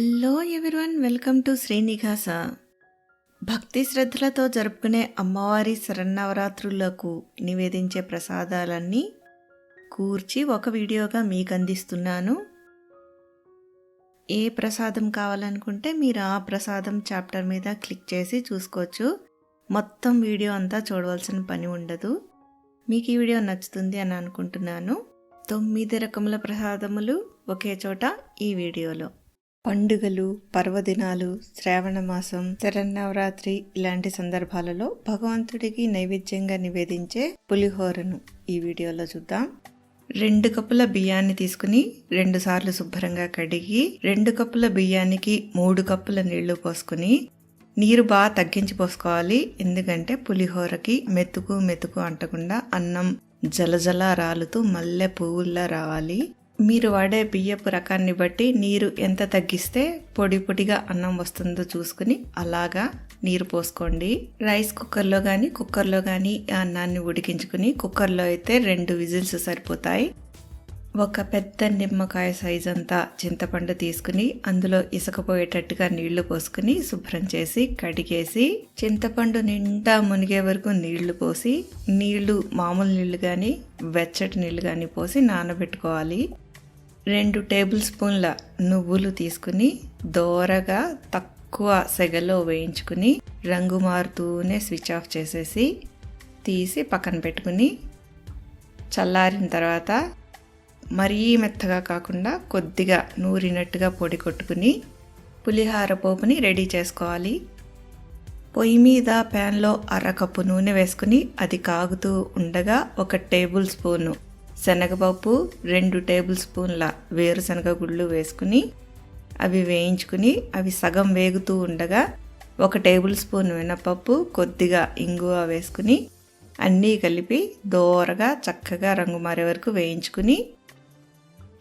Hello everyone welcome to Srinivasa భక్తి శ్రద్ధలతో జరుపుకునే అమ్మవారి శరన్నవరాత్రులకు నివేదించే ప్రసాదాలన్నీ కూర్చి ఒక వీడియోగా మీకు అందిస్తున్నాను ఏ ప్రసాదం కావాలనుకుంటే మీరు ఆ ప్రసాదం చాప్టర్ మీద క్లిక్ చేసి చూసుకోవచ్చు. మొత్తం వీడియో అంతా చూడవలసిన పని ఉండదు. మీకు ఈ వీడియో నచ్చుతుంది అని అనుకుంటున్నాను. తొమ్మిది రకముల ప్రసాదములు ఒకే చోట ఈ వీడియోలో. పండుగలు పర్వదినాలు శ్రావణమాసం శరన్నవరాత్రి ఇలాంటి సందర్భాలలో భగవంతుడికి నైవేద్యంగా నివేదించే పులిహోరను ఈ వీడియోలో చూద్దాం. రెండు కప్పుల బియ్యాన్ని తీసుకుని రెండు సార్లు శుభ్రంగా కడిగి రెండు కప్పుల బియ్యానికి మూడు కప్పుల నీళ్ళు పోసుకుని నీరు బాగా తగ్గించి పోసుకోవాలి. ఎందుకంటే పులిహోరకి మెతుకు మెతుకు అంటకుండా అన్నం జలజల రాలుతూ మల్లె పువ్వుల్లా రావాలి. మీరు వాడే బియ్యపు రకాన్ని బట్టి నీరు ఎంత తగ్గిస్తే పొడి పొడిగా అన్నం వస్తుందో చూసుకుని అలాగా నీరు పోసుకోండి. రైస్ కుక్కర్లో కానీ కుక్కర్లో కానీ ఆ అన్నాన్ని ఉడికించుకుని కుక్కర్లో అయితే రెండు విజిల్స్ సరిపోతాయి. ఒక పెద్ద నిమ్మకాయ సైజ్ అంతా చింతపండు తీసుకుని అందులో ఇసుకపోయేటట్టుగా నీళ్ళు పోసుకుని శుభ్రం చేసి కడిగేసి చింతపండు నిండా మునిగే వరకు నీళ్ళు పోసి నీళ్ళు మామూలు నీళ్ళు కానీ వెచ్చటి నీళ్ళు కానీ పోసి నానబెట్టుకోవాలి. రెండు టేబుల్ స్పూన్ల నువ్వులు తీసుకుని దోరగా తక్కువ సెగలో వేయించుకుని రంగు మారుతూనే స్విచ్ ఆఫ్ చేసేసి తీసి పక్కన పెట్టుకుని చల్లారిన తర్వాత మరీ మెత్తగా కాకుండా కొద్దిగా నూరినట్టుగా పొడి కొట్టుకుని పులిహార పోపుని రెడీ చేసుకోవాలి. పొయ్యి మీద ప్యాన్లో అరకప్పు నూనె వేసుకుని అది కాగుతూ ఉండగా ఒక టేబుల్ స్పూను శనగపప్పు రెండు టేబుల్ స్పూన్ల వేరుశనగ గుళ్ళు వేసుకుని అవి వేయించుకుని అవి సగం వేగుతూ ఉండగా ఒక టేబుల్ స్పూన్ మినపప్పు కొద్దిగా ఇంగువ వేసుకుని అన్నీ కలిపి దోరగా చక్కగా రంగు మారే వరకు వేయించుకుని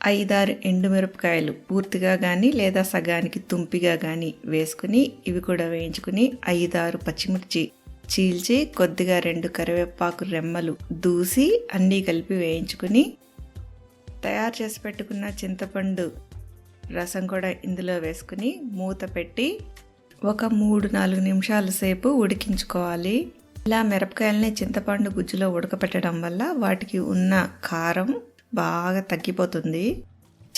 ఐదారు ఎండుమిరపకాయలు పూర్తిగా కానీ లేదా సగానికి తుంపిగా కానీ వేసుకుని ఇవి కూడా వేయించుకుని ఐదారు పచ్చిమిర్చి చీల్చి కొద్దిగా రెండు కరివేపాకు రెమ్మలు దూసి అన్నీ కలిపి వేయించుకుని తయారు చేసి పెట్టుకున్న చింతపండు రసం కూడా ఇందులో వేసుకుని మూత పెట్టి ఒక మూడు నాలుగు నిమిషాల సేపు ఉడికించుకోవాలి. ఇలా మిరపకాయలని చింతపండు గుజ్జులో ఉడకపెట్టడం వల్ల వాటికి ఉన్న కారం బాగా తగ్గిపోతుంది.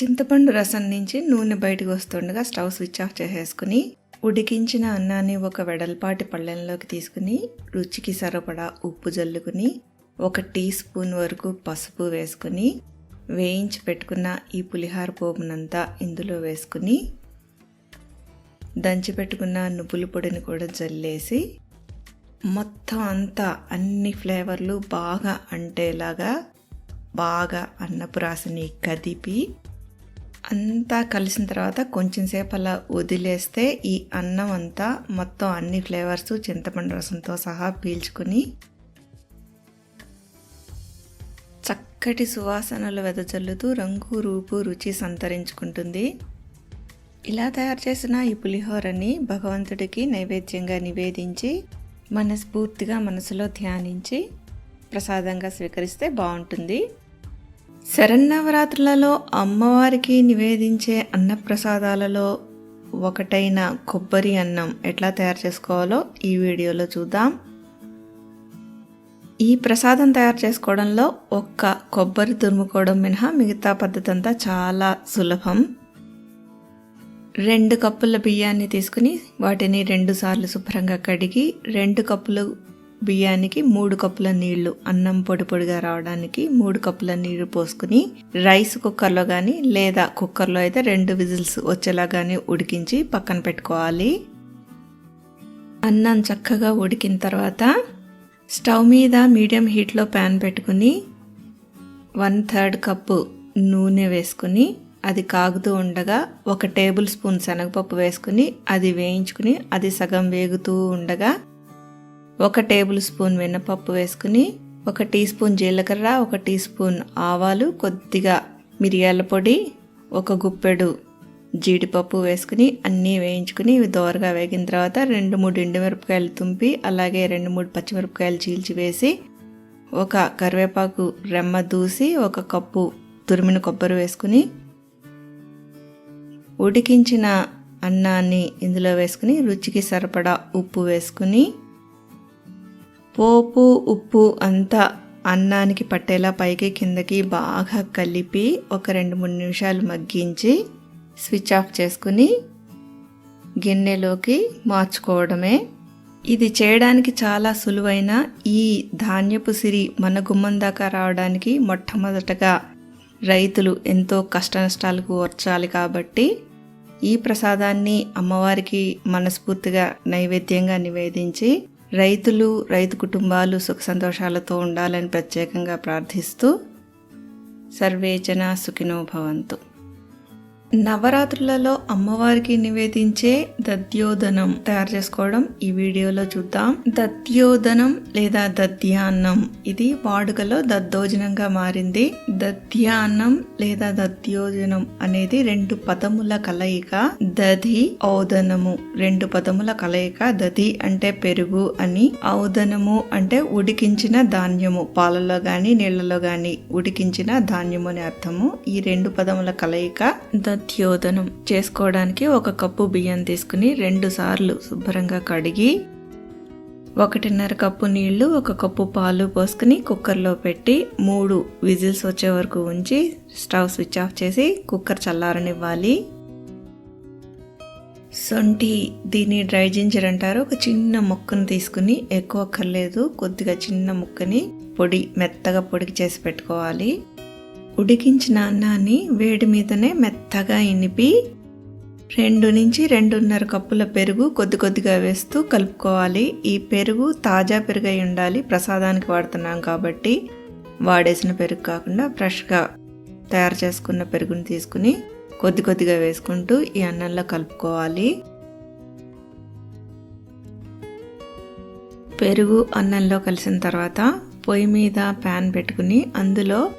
చింతపండు రసం నుంచి నూనె బయటకు వస్తుండగా స్టవ్ స్విచ్ ఆఫ్ చేసేసుకుని ఉడికించిన అన్నాన్ని ఒక వెడల్పాటి పళ్ళెంలోకి తీసుకుని రుచికి సరిపడా ఉప్పు జల్లుకుని ఒక టీ స్పూన్ వరకు పసుపు వేసుకుని వేయించి పెట్టుకున్న ఈ పులిహార పోపునంతా ఇందులో వేసుకుని దంచి పెట్టుకున్న నువ్వుల పొడిని కూడా జల్లేసి మొత్తం అంతా అన్ని ఫ్లేవర్లు బాగా అంటేలాగా బాగా అన్నపు రాసిని కదిపి అంతా కలిసిన తర్వాత కొంచెం సేపు అలా వదిలేస్తే ఈ అన్నం అంతా మొత్తం అన్ని ఫ్లేవర్స్ చింతపండు రసంతో సహా పీల్చుకుని చక్కటి సువాసనలు వెదజల్లుతూ రంగు రూపు రుచి సంతరించుకుంటుంది. ఇలా తయారు చేసిన ఈ పులిహోరని భగవంతుడికి నైవేద్యంగా నివేదించి మనస్ఫూర్తిగా మనసులో ధ్యానించి ప్రసాదంగా స్వీకరిస్తే బాగుంటుంది. శరన్నవరాత్రులలో అమ్మవారికి నివేదించే అన్నప్రసాదాలలో ఒకటైన కొబ్బరి అన్నం ఎట్లా తయారు చేసుకోవాలో ఈ వీడియోలో చూద్దాం. ఈ ప్రసాదం తయారు చేసుకోవడంలో ఒక్క కొబ్బరి తురుముకోవడం మినహా మిగతా పద్ధతి అంతా చాలా సులభం. రెండు కప్పుల బియ్యాన్ని తీసుకుని వాటిని రెండు సార్లు శుభ్రంగా కడిగి రెండు కప్పులు బియ్యానికి మూడు కప్పుల నీళ్ళు అన్నం పొడి పొడిగా రావడానికి మూడు కప్పుల నీళ్ళు పోసుకుని రైస్ కుక్కర్లో కానీ లేదా కుక్కర్లో అయితే రెండు విజిల్స్ వచ్చేలా కానీ ఉడికించి పక్కన పెట్టుకోవాలి. అన్నం చక్కగా ఉడికిన తర్వాత స్టవ్ మీద మీడియం హీట్లో ప్యాన్ పెట్టుకుని వన్ థర్డ్ కప్పు నూనె వేసుకుని అది కాగుతూ ఉండగా ఒక టేబుల్ స్పూన్ శనగపప్పు వేసుకుని అది వేయించుకుని అది సగం వేగుతూ ఉండగా ఒక టేబుల్ స్పూన్ మినపప్పు వేసుకుని ఒక టీ స్పూన్ జీలకర్ర ఒక టీ స్పూన్ ఆవాలు కొద్దిగా మిరియాల పొడి ఒక గుప్పెడు జీడిపప్పు వేసుకుని అన్నీ వేయించుకుని ఇవి దోరగా వేగిన తర్వాత రెండు మూడు ఎండుమిరపకాయలు తుంపి అలాగే రెండు మూడు పచ్చిమిరపకాయలు చీల్చి వేసి ఒక కరివేపాకు రెమ్మ దూసి ఒక కప్పు తురిమిన కొబ్బరి వేసుకుని ఉడికించిన అన్నాన్ని ఇందులో వేసుకుని రుచికి సరిపడా ఉప్పు వేసుకుని పోపు ఉప్పు అంతా అన్నానికి పట్టేలా పైకి కిందకి బాగా కలిపి ఒక రెండు మూడు నిమిషాలు మగ్గించి స్విచ్ ఆఫ్ చేసుకుని గిన్నెలోకి మార్చుకోవడమే. ఇది చేయడానికి చాలా సులువైన ఈ ధాన్యపు సిరి మన గుమ్మం దాకా రావడానికి మొట్టమొదటగా రైతులు ఎంతో కష్ట నష్టాలకు ఓర్చాలి కాబట్టి ఈ ప్రసాదాన్ని అమ్మవారికి మనస్ఫూర్తిగా నైవేద్యంగా నివేదించి రైతులు రైతు కుటుంబాలు సుఖ సంతోషాలతో ఉండాలని ప్రత్యేకంగా ప్రార్థిస్తూ సర్వేచన సుఖినో భవంతు. నవరాత్రులలో అమ్మవారికి నివేదించే దద్యోదనం తయారు చేసుకోవడం ఈ వీడియోలో చూద్దాం. దద్యోదనం లేదా దద్యాన్నం ఇది వాడుకలో దద్దోజనంగా మారింది. దద్యాన్నం లేదా దద్యోజనం అనేది రెండు పదముల కలయిక. దధి ఔదనము రెండు పదముల కలయిక దధి అంటే పెరుగు అని ఔదనము అంటే ఉడికించిన ధాన్యము. పాలలో గాని నీళ్ళలో గాని ఉడికించిన ధాన్యము అని అర్థము. ఈ రెండు పదముల కలయిక దధ్యోదనం చేసుకోవడానికి ఒక కప్పు బియ్యం తీసుకుని రెండు సార్లు శుభ్రంగా కడిగి ఒకటిన్నర కప్పు నీళ్ళు ఒక కప్పు పాలు పోసుకుని కుక్కర్లో పెట్టి మూడు విజిల్స్ వచ్చే వరకు ఉంచి స్టవ్ స్విచ్ ఆఫ్ చేసి కుక్కర్ చల్లారనివ్వాలి. సొంటి దీన్ని డ్రై జింజర్ అంటారు. ఒక చిన్న ముక్కను తీసుకుని ఎక్కువ అక్కర్లేదు. కొద్దిగా చిన్న ముక్కని పొడి మెత్తగా పొడికి చేసి పెట్టుకోవాలి. ఉడికించిన అన్నాన్ని వేడి మీదనే మెత్తగా ఇనిపి రెండు నుంచి రెండున్నర కప్పుల పెరుగు కొద్ది కొద్దిగా వేస్తూ కలుపుకోవాలి. ఈ పెరుగు తాజా పెరుగు అయి ఉండాలి. ప్రసాదానికి వాడుతున్నాం కాబట్టి వాడేసిన పెరుగు కాకుండా ఫ్రెష్గా తయారు చేసుకున్న పెరుగుని తీసుకుని కొద్ది కొద్దిగా వేసుకుంటూ ఈ అన్నంలో కలుపుకోవాలి. పెరుగు అన్నంలో కలిసిన తర్వాత పొయ్యి మీద ప్యాన్ పెట్టుకుని అందులో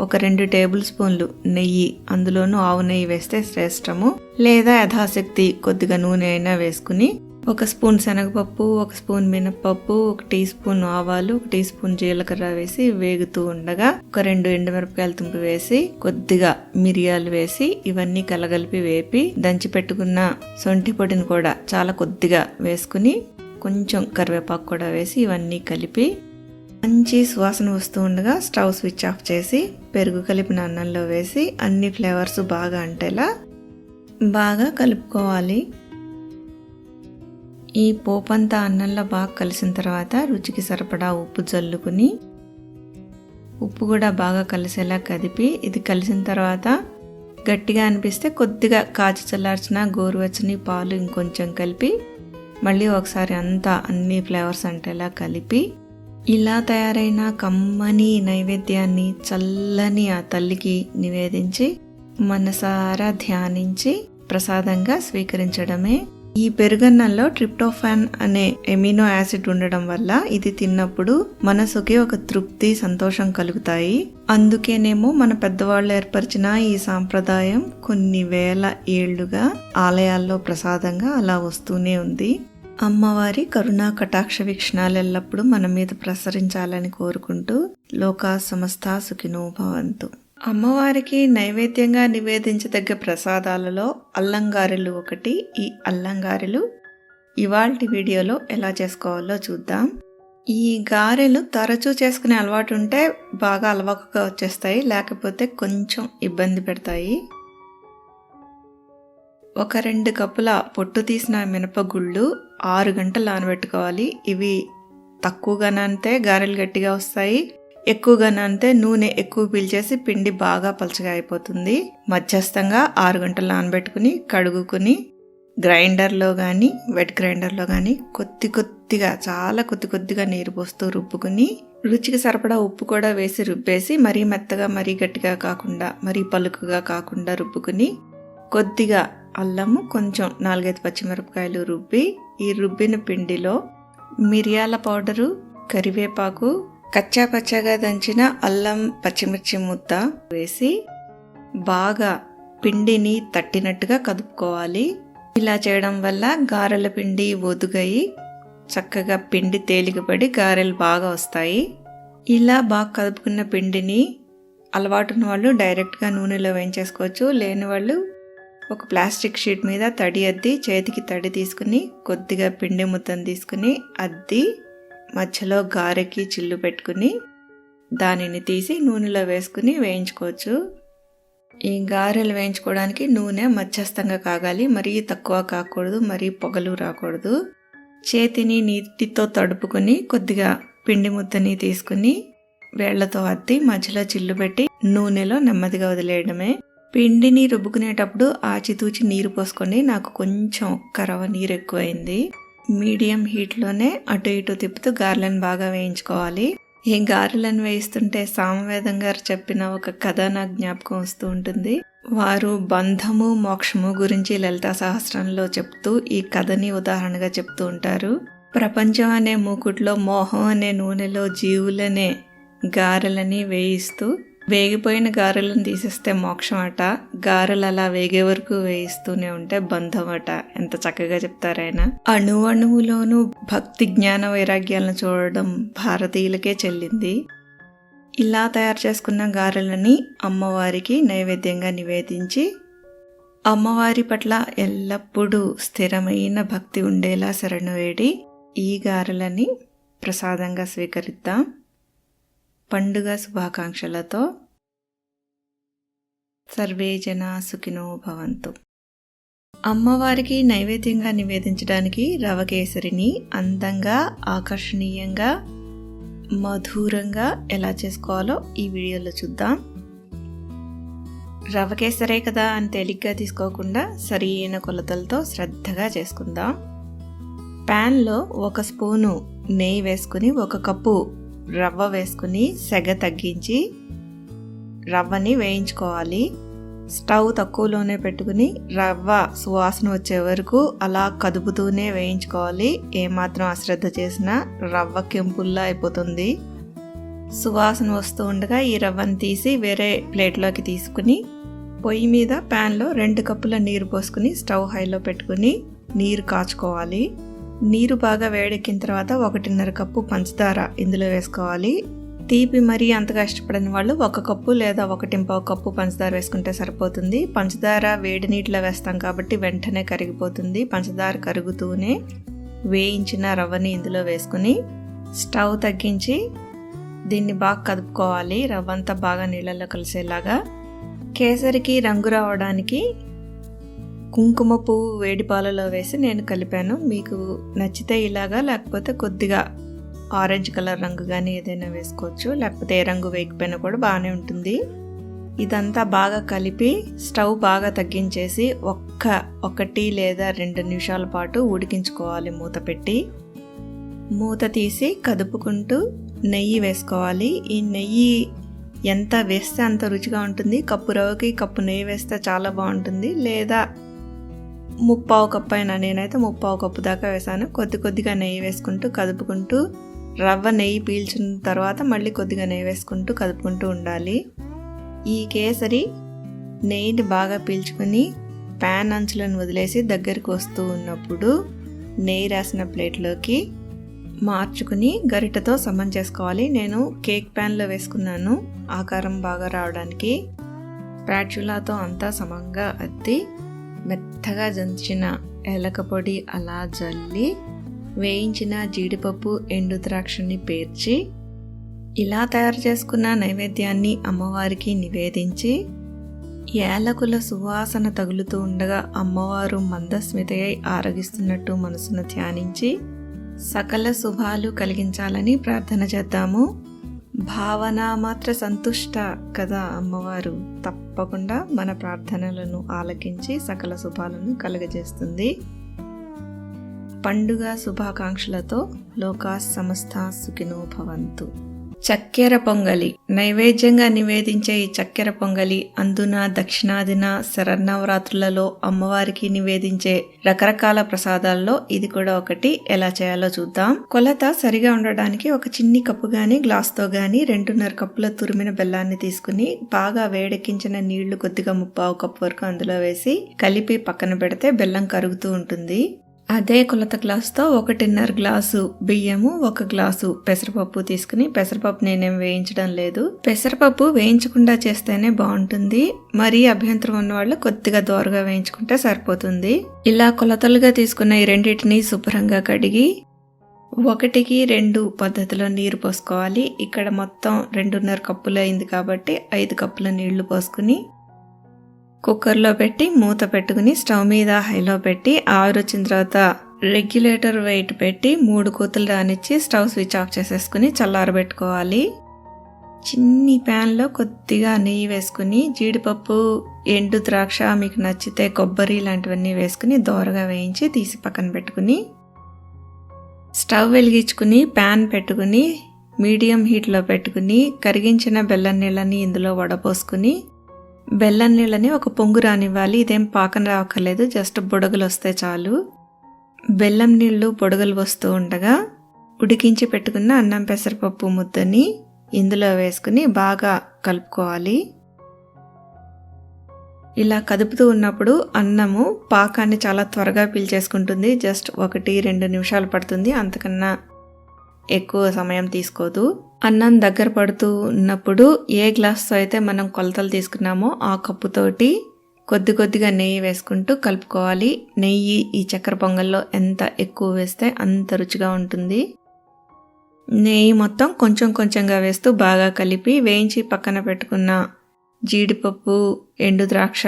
ఒక రెండు టేబుల్ స్పూన్లు నెయ్యి అందులోనూ ఆవు నెయ్యి వేస్తే శ్రేష్టము. లేదా యథాశక్తి కొద్దిగా నూనె అయినా వేసుకుని ఒక స్పూన్ శనగపప్పు ఒక స్పూన్ మినప్పప్పు ఒక టీ స్పూన్ ఆవాలు ఒక టీ స్పూన్ జీలకర్ర వేసి వేగుతూ ఉండగా ఒక రెండు ఎండుమిరపకాయలు తుంపి వేసి కొద్దిగా మిరియాలు వేసి ఇవన్నీ కలగలిపి వేపి దంచి పెట్టుకున్న సొంటి పొడిని కూడా చాలా కొద్దిగా వేసుకుని కొంచెం కరివేపాకు కూడా వేసి ఇవన్నీ కలిపి మంచి సువాసన వస్తూ ఉండగా స్టవ్ స్విచ్ ఆఫ్ చేసి పెరుగు కలిపిన అన్నంలో వేసి అన్ని ఫ్లేవర్స్ బాగా అంటేలా బాగా కలుపుకోవాలి. ఈ పోపంతా అన్నంలో బాగా కలిసిన తర్వాత రుచికి సరిపడా ఉప్పు జల్లుకుని ఉప్పు కూడా బాగా కలిసేలా కదిపి ఇది కలిసిన తర్వాత గట్టిగా అనిపిస్తే కొద్దిగా కాచి చల్లార్చిన గోరువెచ్చని పాలు ఇంకొంచెం కలిపి మళ్ళీ ఒకసారి అంతా అన్ని ఫ్లేవర్స్ అంటేలా కలిపి ఇలా తయారైన కమ్మని నైవేద్యాన్ని చల్లని ఆ తల్లికి నివేదించి మనసారా ధ్యానించి ప్రసాదంగా స్వీకరించడమే. ఈ పెరుగన్నంలో ట్రిప్టోఫాన్ అనే ఎమినో యాసిడ్ ఉండడం వల్ల ఇది తిన్నప్పుడు మనసుకి ఒక తృప్తి సంతోషం కలుగుతాయి. అందుకేనేమో మన పెద్దవాళ్ళు ఏర్పరిచిన ఈ సాంప్రదాయం కొన్ని వేల ఏళ్ళుగా ఆలయాల్లో ప్రసాదంగా అలా వస్తూనే ఉంది. అమ్మవారి కరుణా కటాక్ష వీక్షణాలు ఎల్లప్పుడూ మన మీద ప్రసరించాలని కోరుకుంటూ లోకా సమస్త సుఖినో భవంతు. అమ్మవారికి నైవేద్యంగా నివేదించదగ్గ ప్రసాదాలలో అల్లంగారెలు ఒకటి. ఈ అల్లంగారెలు ఇవాల్టి వీడియోలో ఎలా చేసుకోవాలో చూద్దాం. ఈ గారెలు తరచూ చేసుకునే అలవాటు ఉంటే బాగా అలవాటుగా వచ్చేస్తాయి లేకపోతే కొంచెం ఇబ్బంది పెడతాయి. ఒక రెండు కప్పుల పొట్టు తీసిన మినపగుళ్ళు ఆరు గంటలు నానబెట్టుకోవాలి. ఇవి తక్కువగా నానితే గారెలు గట్టిగా వస్తాయి. ఎక్కువగా నానితే నూనె ఎక్కువ పీల్చేసి పిండి బాగా పలచగా అయిపోతుంది. మధ్యస్థంగా ఆరు గంటలు నానబెట్టుకుని కడుగుకుని గ్రైండర్లో కానీ వెట్ గ్రైండర్లో కానీ కొద్ది కొద్దిగా చాలా కొద్ది కొద్దిగా నీరు పోస్తూ రుబ్బుకుని రుచికి సరిపడా ఉప్పు కూడా వేసి రుబ్బేసి మరీ మెత్తగా మరీ గట్టిగా కాకుండా మరీ పలుకుగా కాకుండా రుబ్బుకుని కొద్దిగా అల్లము కొంచెం నాలుగైదు పచ్చిమిరపకాయలు రుబ్బి ఈ రుబ్బిన పిండిలో మిరియాల పౌడరు కరివేపాకు కచ్చా పచ్చగా దంచిన అల్లం పచ్చిమిర్చి ముద్ద వేసి బాగా పిండిని తట్టినట్టుగా కదుపుకోవాలి. ఇలా చేయడం వల్ల గారెల పిండి ఒదుగయి చక్కగా పిండి తేలికపడి గారెలు బాగా వస్తాయి. ఇలా బాగా కదుపుకున్న పిండిని అలవాటున్న వాళ్ళు డైరెక్ట్గా నూనెలో వేయించేసుకోవచ్చు. లేని వాళ్ళు ఒక ప్లాస్టిక్ షీట్ మీద తడి అద్ది చేతికి తడి తీసుకుని కొద్దిగా పిండి ముద్దను తీసుకుని అద్ది మధ్యలో గారెకి చిల్లు పెట్టుకుని దానిని తీసి నూనెలో వేసుకుని వేయించుకోవచ్చు. ఈ గారెలు వేయించుకోవడానికి నూనె మధ్యస్థంగా కాగాలి మరీ తక్కువ కాకూడదు మరీ పొగలు రాకూడదు. చేతిని నీటితో తడుపుకొని కొద్దిగా పిండి ముద్దని తీసుకుని వేళ్ళతో అద్ది మధ్యలో చిల్లు పెట్టి నూనెలో నెమ్మదిగా వదిలేయడమే. పిండిని రుబ్బుకునేటప్పుడు ఆచితూచి నీరు పోసుకోండి. నాకు కొంచెం ఒక్క నీరు ఎక్కువైంది. మీడియం హీట్లోనే అటు ఇటు తిప్పుతూ గారెలను బాగా వేయించుకోవాలి. ఈ గారెలను వేయిస్తుంటే సామవేదం గారు చెప్పిన ఒక కథ నాకు జ్ఞాపకం వస్తూ ఉంటుంది. వారు బంధము మోక్షము గురించి లలితా సహస్రంలో చెప్తూ ఈ కథని ఉదాహరణగా చెప్తూ ఉంటారు. ప్రపంచం అనే మూకుట్లో మోహం అనే నూనెలో జీవులనే గారెలని వేయిస్తూ వేగిపోయిన గారెలను తీసేస్తే మోక్షం అట గారెలు అలా వేగే వరకు వేయిస్తూనే ఉంటే బంధం అట ఎంత చక్కగా చెప్తారాయన అణు అణువులోనూ భక్తి జ్ఞాన వైరాగ్యాలను చూడడం భారతీయులకే చెల్లింది. ఇలా తయారు చేసుకున్న గారెలని అమ్మవారికి నైవేద్యంగా నివేదించి అమ్మవారి పట్ల ఎల్లప్పుడూ స్థిరమైన భక్తి ఉండేలా శరణు వేడి ఈ గారెలని ప్రసాదంగా స్వీకరిద్దాం. పండుగ శుభాకాంక్షలతో సర్వే జన సుఖినో భవంతు. అమ్మవారికి నైవేద్యంగా నివేదించడానికి రవకేసరిని అందంగా ఆకర్షణీయంగా మధురంగా ఎలా చేసుకోవాలో ఈ వీడియోలో చూద్దాం. రవ కేసరే కదా అని తేలిగ్గా తీసుకోకుండా సరైన కొలతలతో శ్రద్ధగా చేసుకుందాం. ప్యాన్లో ఒక స్పూను నెయ్యి వేసుకుని ఒక కప్పు రవ్వ వేసుకుని సెగ తగ్గించి రవ్వని వేయించుకోవాలి. స్టవ్ తక్కువలోనే పెట్టుకుని రవ్వ సువాసన వచ్చే వరకు అలా కదుపుతూనే వేయించుకోవాలి. ఏమాత్రం అశ్రద్ధ చేసినా రవ్వ కెంపుల్లా అయిపోతుంది. సువాసన వస్తూ ఉండగా ఈ రవ్వని తీసి వేరే ప్లేట్లోకి తీసుకుని పొయ్యి మీద ప్యాన్లో రెండు కప్పుల నీరు పోసుకుని స్టవ్ హైలో పెట్టుకుని నీరు కాచుకోవాలి. నీరు బాగా వేడెక్కిన తర్వాత ఒకటిన్నర కప్పు పంచదార ఇందులో వేసుకోవాలి. తీపి మరీ అంతగా ఇష్టపడని వాళ్ళు ఒక కప్పు లేదా ఒకటింపావు కప్పు పంచదార వేసుకుంటే సరిపోతుంది. పంచదార వేడి నీటిలో వేస్తాం కాబట్టి వెంటనే కరిగిపోతుంది. పంచదార కరుగుతూనే వేయించిన రవ్వని ఇందులో వేసుకుని స్టవ్ తగ్గించి దీన్ని బాగా కదుపుకోవాలి. రవ్వ అంతా బాగా నీళ్ళల్లో కలిసేలాగా. కేసరికి రంగు రావడానికి కుంకుమ పువ్వు వేడి పాలలో వేసి నేను కలిపాను. మీకు నచ్చితే ఇలాగా లేకపోతే కొద్దిగా ఆరెంజ్ కలర్ రంగు కానీ ఏదైనా వేసుకోవచ్చు. లేకపోతే ఏ రంగు వేయకపోయినా కూడా బాగానే ఉంటుంది. ఇదంతా బాగా కలిపి స్టవ్ బాగా తగ్గించేసి ఒక్క ఒకటి లేదా రెండు నిమిషాల పాటు ఉడికించుకోవాలి మూత పెట్టి. మూత తీసి కదుపుకుంటూ నెయ్యి వేసుకోవాలి. ఈ నెయ్యి ఎంత వేస్తే అంత రుచిగా ఉంటుంది. కప్పు రవ్వకి కప్పు నెయ్యి వేస్తే చాలా బాగుంటుంది. లేదా ముప్పావు కప్పు అయినా నేనైతే ముప్పావు కప్పు దాకా వేసాను. కొద్ది కొద్దిగా నెయ్యి వేసుకుంటూ కదుపుకుంటూ రవ్వ నెయ్యి పీల్చిన తర్వాత మళ్ళీ కొద్దిగా నెయ్యి వేసుకుంటూ కదుపుకుంటూ ఉండాలి. ఈ కేసరి నెయ్యిని బాగా పీల్చుకొని ప్యాన్ అంచులను వదిలేసి దగ్గరికి వస్తూ ఉన్నప్పుడు నెయ్యి రాసిన ప్లేట్లోకి మార్చుకుని గరిటతో సమం చేసుకోవాలి. నేను కేక్ ప్యాన్లో వేసుకున్నాను. ఆకారం బాగా రావడానికి ప్యాచులాతో అంతా సమంగా అద్ది మెత్తగా జంచిన ఏలకపొడి అలా జల్లి వేయించిన జీడిపప్పు ఎండు ద్రాక్షని పేర్చి ఇలా తయారు చేసుకున్న నైవేద్యాన్ని అమ్మవారికి నివేదించి ఏలకుల సువాసన తగులుతూ ఉండగా అమ్మవారు మందస్మితయై ఆరగిస్తున్నట్టు మనసును ధ్యానించి సకల శుభాలు కలిగించాలని ప్రార్థన చేద్దాము. భావన మాత్ర సంతుష్ట కదా అమ్మవారు. తప్పకుండా మన ప్రార్థనలను ఆలకించి సకల శుభాలను కలుగజేస్తుంది. పండుగ శుభాకాంక్షలతో లోకా సమస్త సుఖినో భవంతు. చక్కెర పొంగలి. నైవేద్యంగా నివేదించే ఈ చక్కెర పొంగలి అందున దక్షిణాదిన శరన్నవరాత్రులలో అమ్మవారికి నివేదించే రకరకాల ప్రసాదాల్లో ఇది కూడా ఒకటి. ఎలా చేయాలో చూద్దాం. కొలత సరిగా ఉండడానికి ఒక చిన్ని కప్పు గాని గ్లాస్తో గాని రెండున్నర కప్పుల తురిమిన బెల్లాన్ని తీసుకుని బాగా వేడెక్కించిన నీళ్ళు కొద్దిగా ముప్పావు కప్పు వరకు అందులో వేసి కలిపి పక్కన పెడితే బెల్లం కరుగుతూ ఉంటుంది. అదే కొలత గ్లాసుతో ఒకటిన్నర గ్లాసు బియ్యము ఒక గ్లాసు పెసరపప్పు తీసుకుని పెసరపప్పు నేనేం వేయించడం లేదు. పెసరపప్పు వేయించకుండా చేస్తేనే బాగుంటుంది. మరీ అభ్యంతరం ఉన్న వాళ్ళు కొద్దిగా దోరగా వేయించుకుంటే సరిపోతుంది. ఇలా కొలతలుగా తీసుకున్న ఈ రెండింటిని శుభ్రంగా కడిగి ఒకటికి రెండు పద్ధతిలో నీరు పోసుకోవాలి. ఇక్కడ మొత్తం రెండున్నర కప్పులు అయింది కాబట్టి ఐదు కప్పుల నీళ్ళు పోసుకుని కుక్కర్లో పెట్టి మూత పెట్టుకుని స్టవ్ మీద హైలో పెట్టి ఆవిరి వచ్చిన తర్వాత రెగ్యులేటర్ వెయిట్ పెట్టి మూడు కూతులు రానిచ్చి స్టవ్ స్విచ్ ఆఫ్ చేసేసుకుని చల్లారబెట్టుకోవాలి. చిన్ని ప్యాన్లో కొద్దిగా నెయ్యి వేసుకుని జీడిపప్పు ఎండు ద్రాక్ష మీకు నచ్చితే కొబ్బరి ఇలాంటివన్నీ వేసుకుని దోరగా వేయించి తీసి పక్కన పెట్టుకుని స్టవ్ వెలిగించుకుని ప్యాన్ పెట్టుకుని మీడియం హీట్లో పెట్టుకుని కరిగించిన బెల్లం నీళ్ళని ఇందులో వడపోసుకుని బెల్లం నీళ్ళని ఒక పొంగు రానివ్వాలి. ఇదేం పాకం రావక్కర్లేదు. జస్ట్ బుడగలు వస్తే చాలు. బెల్లం నీళ్ళు బుడగలు వస్తూ ఉండగా ఉడికించి పెట్టుకున్న అన్నం పెసరపప్పు ముద్దని ఇందులో వేసుకుని బాగా కలుపుకోవాలి. ఇలా కదుపుతూ ఉన్నప్పుడు అన్నము పాకాన్ని చాలా త్వరగా పీల్చేసుకుంటుంది. జస్ట్ ఒకటి రెండు నిమిషాలు పడుతుంది. అంతకన్నా ఎక్కువ సమయం తీసుకోదు. అన్నం దగ్గర పడుతూ ఉన్నప్పుడు ఏ గ్లాస్తో అయితే మనం కొలతలు తీసుకున్నామో ఆ కప్పుతోటి కొద్ది కొద్దిగా నెయ్యి వేసుకుంటూ కలుపుకోవాలి. నెయ్యి ఈ చక్కెర పొంగల్లో ఎంత ఎక్కువ వేస్తే అంత రుచిగా ఉంటుంది. నెయ్యి మొత్తం కొంచెం కొంచెంగా వేస్తూ బాగా కలిపి వేయించి పక్కన పెట్టుకున్న జీడిపప్పు ఎండు ద్రాక్ష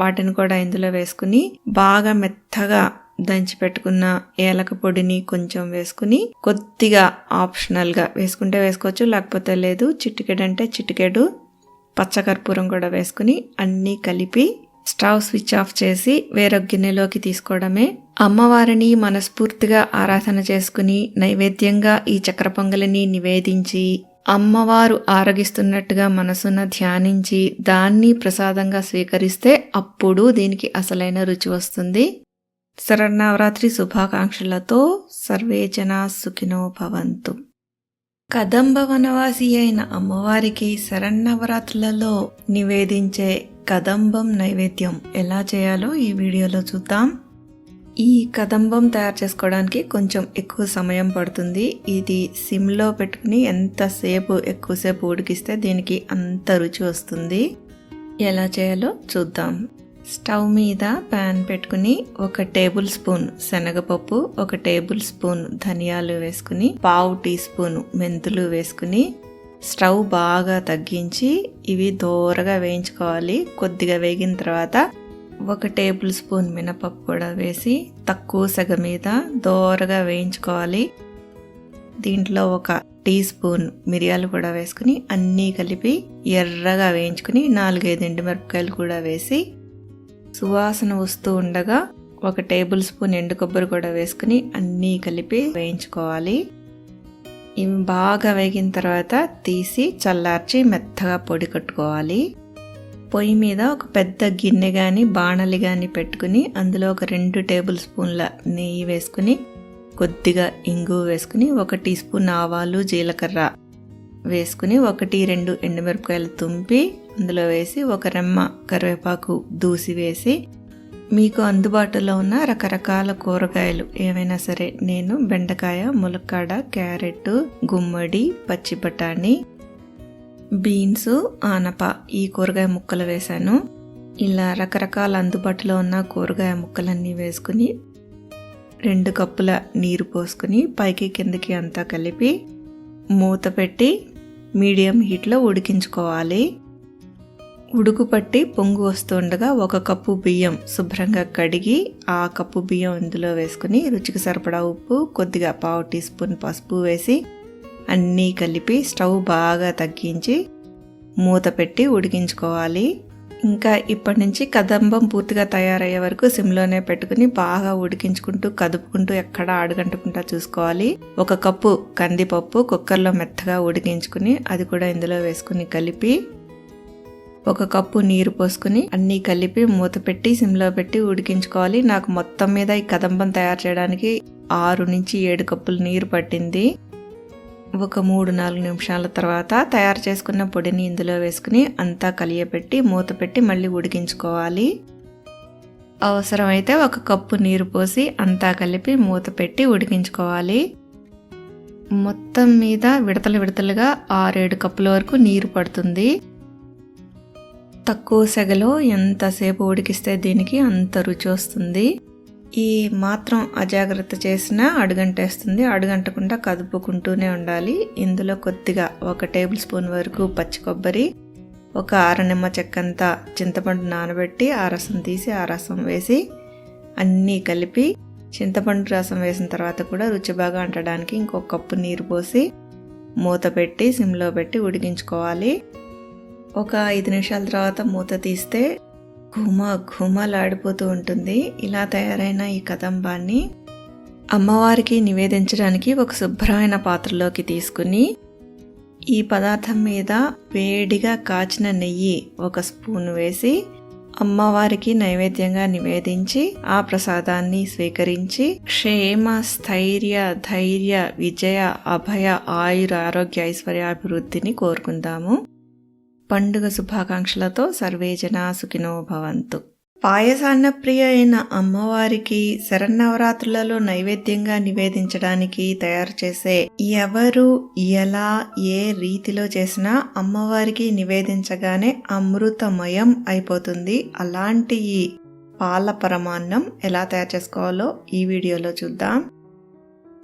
వాటిని కూడా ఇందులో వేసుకుని బాగా మెత్తగా దంచి పెట్టుకున్న ఏలక పొడిని కొంచెం వేసుకుని కొద్దిగా ఆప్షనల్గా వేసుకుంటే వేసుకోవచ్చు లేకపోతే లేదు. చిటికెడు. అంటే చిటికెడు పచ్చకర్పూరం కూడా వేసుకుని అన్నీ కలిపి స్టవ్ స్విచ్ ఆఫ్ చేసి వేరొక గిన్నెలోకి తీసుకోవడమే. అమ్మవారిని మనస్ఫూర్తిగా ఆరాధన చేసుకుని నైవేద్యంగా ఈ చక్ర పొంగలిని నివేదించి అమ్మవారు ఆరగిస్తున్నట్టుగా మనసున ధ్యానించి దాన్ని ప్రసాదంగా స్వీకరిస్తే అప్పుడు దీనికి అసలైన రుచి వస్తుంది. శరన్నవరాత్రి శుభాకాంక్షలతో సర్వే జనా సుఖినో భవంతు. కదంబ వనవాసి అయిన అమ్మవారికి శరన్నవరాత్రులలో నివేదించే కదంబం నైవేద్యం ఎలా చేయాలో ఈ వీడియోలో చూద్దాం. ఈ కదంబం తయారు చేసుకోవడానికి కొంచెం ఎక్కువ సమయం పడుతుంది. ఇది సిమ్లో పెట్టుకుని ఎంతసేపు ఎక్కువసేపు ఉడికిస్తే దీనికి అంత రుచి వస్తుంది. ఎలా చేయాలో చూద్దాం. స్టవ్ మీద ప్యాన్ పెట్టుకుని ఒక టేబుల్ స్పూన్ శనగపప్పు ఒక టేబుల్ స్పూన్ ధనియాలు వేసుకుని పావు టీ స్పూన్ మెంతులు వేసుకుని స్టవ్ బాగా తగ్గించి ఇవి దోరగా వేయించుకోవాలి. కొద్దిగా వేగిన తర్వాత ఒక టేబుల్ స్పూన్ మినపప్పు కూడా వేసి తక్కువ సెగ మీద దోరగా వేయించుకోవాలి. దీంట్లో ఒక టీ స్పూన్ మిరియాలు కూడా వేసుకుని అన్నీ కలిపి ఎర్రగా వేయించుకుని నాలుగైదు ఎండుమిరపకాయలు కూడా వేసి సువాసన వస్తూ ఉండగా ఒక టేబుల్ స్పూన్ ఎండు కొబ్బరి కూడా వేసుకుని అన్నీ కలిపి వేయించుకోవాలి. ఇవి బాగా వేగిన తర్వాత తీసి చల్లార్చి మెత్తగా పొడి కట్టుకోవాలి. పొయ్యి మీద ఒక పెద్ద గిన్నె కానీ బాణలి కానీ పెట్టుకుని అందులో ఒక రెండు టేబుల్ స్పూన్ల నెయ్యి వేసుకుని కొద్దిగా ఇంగు వేసుకుని ఒక టీ స్పూన్ ఆవాలు జీలకర్ర వేసుకుని ఒకటి రెండు ఎండుమిరపకాయలు తుంపి అందులో వేసి ఒక రెమ్మ కరివేపాకు దూసి వేసి మీకు అందుబాటులో ఉన్న రకరకాల కూరగాయలు ఏవైనా సరే నేను బెండకాయ ములక్కాడ క్యారెట్ గుమ్మడి పచ్చి బఠానీ బీన్స్ ఆనప ఈ కూరగాయ ముక్కలు వేశాను. ఇలా రకరకాల అందుబాటులో ఉన్న కూరగాయ ముక్కలన్నీ వేసుకుని రెండు కప్పుల నీరు పోసుకుని పైకి కిందకి అంతా కలిపి మూత పెట్టి మీడియం హీట్లో ఉడికించుకోవాలి. ఉడుకుపట్టి పొంగు వస్తుండగా ఒక కప్పు బియ్యం శుభ్రంగా కడిగి ఆ కప్పు బియ్యం ఇందులో వేసుకుని రుచికి సరిపడా ఉప్పు కొద్దిగా పావు టీ స్పూన్ పసుపు వేసి అన్నీ కలిపి స్టవ్ బాగా తగ్గించి మూత పెట్టి ఉడికించుకోవాలి. ఇంకా ఇప్పటి నుంచి కదంబం పూర్తిగా తయారయ్యే వరకు సిమ్లోనే పెట్టుకుని బాగా ఉడికించుకుంటూ కదుపుకుంటూ ఎక్కడ ఆడగంటుకుంటా చూసుకోవాలి. ఒక కప్పు కందిపప్పు కుక్కర్లో మెత్తగా ఉడికించుకుని అది కూడా ఇందులో వేసుకుని కలిపి ఒక కప్పు నీరు పోసుకుని అన్నీ కలిపి మూత పెట్టి సిమ్లో పెట్టి ఉడికించుకోవాలి. నాకు మొత్తం మీద ఈ కదంబం తయారు చేయడానికి ఆరు నుంచి ఏడు కప్పులు నీరు పట్టింది. ఒక మూడు నాలుగు నిమిషాల తర్వాత తయారు చేసుకున్న పొడిని ఇందులో వేసుకుని అంతా కలియపెట్టి మూత పెట్టి మళ్ళీ ఉడికించుకోవాలి. అవసరమైతే ఒక కప్పు నీరు పోసి అంతా కలిపి మూత పెట్టి ఉడికించుకోవాలి. మొత్తం మీద విడతలు విడతలుగా ఆరేడు కప్పుల వరకు నీరు పడుతుంది. తక్కువ సెగలో ఎంతసేపు ఉడికిస్తే దీనికి అంత రుచి వస్తుంది ఈ మాత్రం అజాగ్రత్త చేసినా అడుగంటేస్తుంది. అడుగంటకుండా కదుపుకుంటూనే ఉండాలి. ఇందులో కొద్దిగా ఒక టేబుల్ స్పూన్ వరకు పచ్చి కొబ్బరి ఒక అర నిమ్మ చెక్కంతా చింతపండు నానబెట్టి ఆ రసం తీసి ఆ రసం వేసి అన్నీ కలిపి చింతపండు రసం వేసిన తర్వాత కూడా రుచి బాగా అంటడానికి ఇంకొక కప్పు నీరు పోసి మూత పెట్టి సిమ్లో పెట్టి ఉడికించుకోవాలి. ఒక ఐదు నిమిషాల తర్వాత మూత తీస్తే ఘుమ ఘుమలాడిపోతూ ఉంటుంది. ఇలా తయారైన ఈ కదంబాన్ని అమ్మవారికి నివేదించడానికి ఒక శుభ్రమైన పాత్రలోకి తీసుకుని ఈ పదార్థం మీద వేడిగా కాచిన నెయ్యి ఒక స్పూన్ వేసి అమ్మవారికి నైవేద్యంగా నివేదించి ఆ ప్రసాదాన్ని స్వీకరించి క్షేమ స్థైర్య ధైర్య విజయ అభయ ఆయుర ఆరోగ్య ఐశ్వర్యాభివృద్ధిని కోరుకుందాము. పండుగ శుభాకాంక్షలతో సర్వేజన సుఖినో భవంతు. పాయసాన్న ప్రియ అయిన అమ్మవారికి శరన్నవరాత్రులలో నైవేద్యంగా నివేదించడానికి తయారు చేసే ఎవరు ఎలా ఏ రీతిలో చేసినా అమ్మవారికి నివేదించగానే అమృతమయం అయిపోతుంది. అలాంటి ఈ పాల పరమాన్నం ఎలా తయారు చేసుకోవాలో ఈ వీడియోలో చూద్దాం.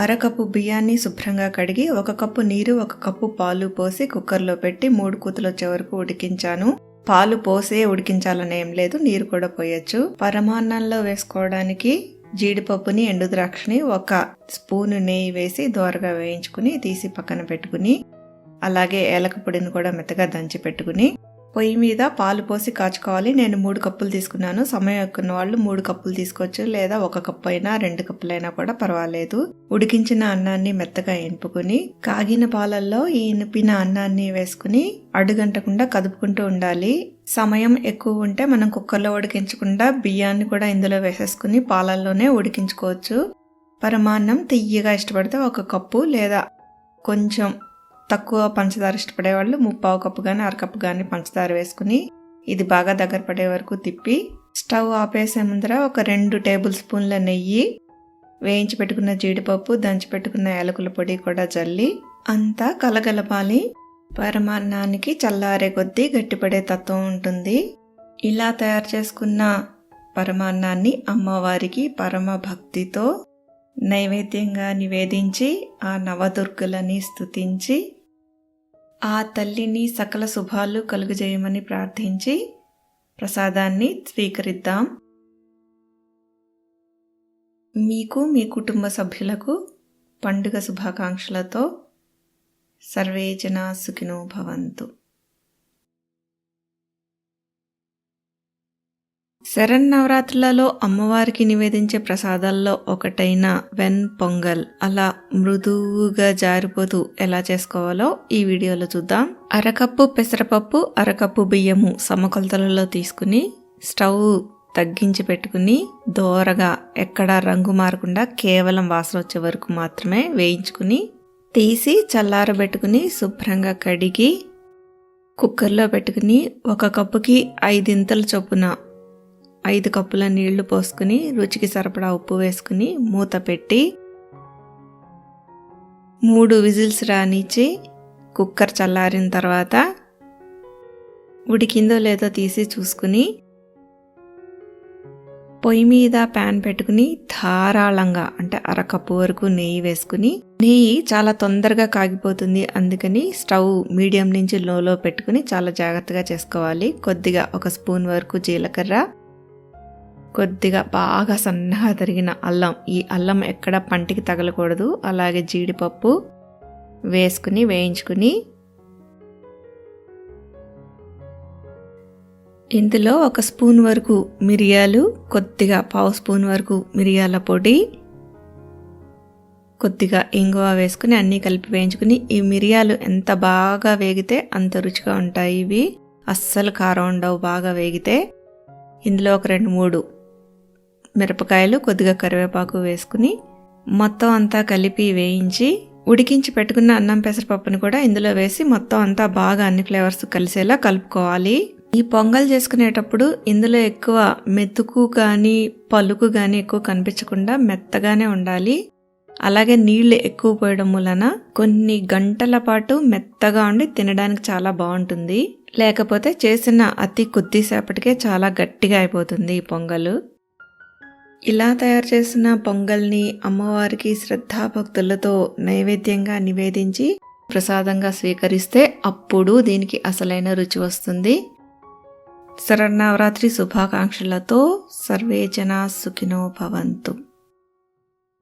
అరకప్పు బియ్యాన్ని శుభ్రంగా కడిగి ఒక కప్పు నీరు ఒక కప్పు పాలు పోసి కుక్కర్లో పెట్టి మూడు కూతులు వచ్చే వరకు ఉడికించాను. పాలు పోసే ఉడికించాలని ఏం లేదు నీరు కూడా పోయొచ్చు. పరమాన్నంలో వేసుకోవడానికి జీడిపప్పుని ఎండు ద్రాక్షని ఒక స్పూను నెయ్యి వేసి దోరగా వేయించుకుని తీసి పక్కన పెట్టుకుని అలాగే ఏలక పొడిని కూడా మెత్తగా దంచి పెట్టుకుని పొయ్యి మీద పాలు పోసి కాచుకోవాలి. నేను మూడు కప్పులు తీసుకున్నాను. సమయం ఎక్కున్న వాళ్ళు మూడు కప్పులు తీసుకోవచ్చు. లేదా ఒక కప్పు అయినా రెండు కప్పులైనా కూడా పర్వాలేదు. ఉడికించిన అన్నాన్ని మెత్తగా ఎనుపుకుని కాగిన పాలల్లో ఈ ఇనిపిన అన్నాన్ని వేసుకుని అడుగంటకుండా కదుపుకుంటూ ఉండాలి. సమయం ఎక్కువ ఉంటే మనం కుక్కర్లో ఉడికించకుండా బియ్యాన్ని కూడా ఇందులో వేసేసుకుని పాలల్లోనే ఉడికించుకోవచ్చు. పరమాన్నం తియ్యగా ఇష్టపడితే ఒక కప్పు లేదా కొంచెం తక్కువ పంచదార ఇష్టపడేవాళ్ళు ముప్పావు కప్పు కానీ అరకప్పు కానీ పంచదార వేసుకుని ఇది బాగా దగ్గర పడే వరకు తిప్పి స్టవ్ ఆపేసే ముందర ఒక రెండు టేబుల్ స్పూన్ల నెయ్యి వేయించి పెట్టుకున్న జీడిపప్పు దంచి పెట్టుకున్న యాలకుల పొడి కూడా జల్లి అంతా కలగలపాలి. పరమాన్నానికి చల్లారే కొద్దీ గట్టిపడే తత్వం ఉంటుంది. ఇలా తయారు చేసుకున్న పరమాన్నాన్ని అమ్మవారికి పరమ భక్తితో నైవేద్యంగా నివేదించి ఆ నవదుర్గలని స్తుతించి ఆ తల్లిని సకల శుభాలు కలుగజేయమని ప్రార్థించి ప్రసాదాన్ని స్వీకరిద్దాం. మీకు మీ కుటుంబ సభ్యులకు పండుగ శుభాకాంక్షలతో సర్వే జనా సుఖినో భవంతు. శరన్నవరాత్రులలో అమ్మవారికి నివేదించే ప్రసాదాల్లో ఒకటైన వెన్ పొంగల్ అలా మృదువుగా జారిపోతూ ఎలా చేసుకోవాలో ఈ వీడియోలో చూద్దాం. అరకప్పు పెసరపప్పు అరకప్పు బియ్యము సమకొలతలలో తీసుకుని స్టవ్ తగ్గించి పెట్టుకుని దోరగా ఎక్కడా రంగు మారకుండా కేవలం వాసన వచ్చే వరకు మాత్రమే వేయించుకుని తీసి చల్లారబెట్టుకుని శుభ్రంగా కడిగి కుక్కర్లో పెట్టుకుని ఒక కప్పుకి ఐదింతల చొప్పున ఐదు కప్పుల నీళ్ళు పోసుకుని రుచికి సరిపడా ఉప్పు వేసుకుని మూత పెట్టి మూడు విజిల్స్ రానిచ్చి కుక్కర్ చల్లారిన తర్వాత ఉడికిందో లేదో తీసి చూసుకుని పొయ్యి మీద ప్యాన్ పెట్టుకుని ధారాళంగా అంటే అరకప్పు వరకు నెయ్యి వేసుకుని నెయ్యి చాలా తొందరగా కాగిపోతుంది. అందుకని స్టవ్ మీడియం నుంచి లోలో పెట్టుకుని చాలా జాగ్రత్తగా చేసుకోవాలి. కొద్దిగా ఒక స్పూన్ వరకు జీలకర్ర కొద్దిగా బాగా సన్నగా తరిగిన అల్లం. ఈ అల్లం ఎక్కడ పంటికి తగలకూడదు. అలాగే జీడిపప్పు వేసుకుని వేయించుకుని. ఇందులో ఒక స్పూన్ వరకు మిరియాలు కొద్దిగా పావు స్పూన్ వరకు మిరియాల పొడి కొద్దిగా ఇంగువ వేసుకుని అన్నీ కలిపి వేయించుకుని. ఈ మిరియాలు ఎంత బాగా వేగితే అంత రుచిగా ఉంటాయి ఇవి. అస్సలు కారం ఉండవు బాగా వేగితే. ఇందులో ఒక రెండు మూడు మిరపకాయలు కొద్దిగా కరివేపాకు వేసుకుని మొత్తం అంతా కలిపి వేయించి ఉడికించి పెట్టుకున్న అన్నం పెసరపప్పుని కూడా ఇందులో వేసి మొత్తం అంతా బాగా అన్ని ఫ్లేవర్స్ కలిసేలా కలుపుకోవాలి. ఈ పొంగల్ చేసుకునేటప్పుడు ఇందులో ఎక్కువ మెతుకు కానీ పలుకు కానీ ఎక్కువ కనిపించకుండా మెత్తగానే ఉండాలి. అలాగే నీళ్ళు ఎక్కువ పోయడం వలన కొన్ని గంటల పాటు మెత్తగా ఉండి తినడానికి చాలా బాగుంటుంది. లేకపోతే చేసిన అతి కొద్దిసేపటికే చాలా గట్టిగా అయిపోతుంది ఈ పొంగలు. ఇలా తయారు చేసిన పొంగల్ని అమ్మవారికి శ్రద్ధాభక్తులతో నైవేద్యంగా నివేదించి ప్రసాదంగా స్వీకరిస్తే అప్పుడు దీనికి అసలైన రుచి వస్తుంది. శరన్నవరాత్రి శుభాకాంక్షలతో సర్వే జనా సుఖినో భవంతు.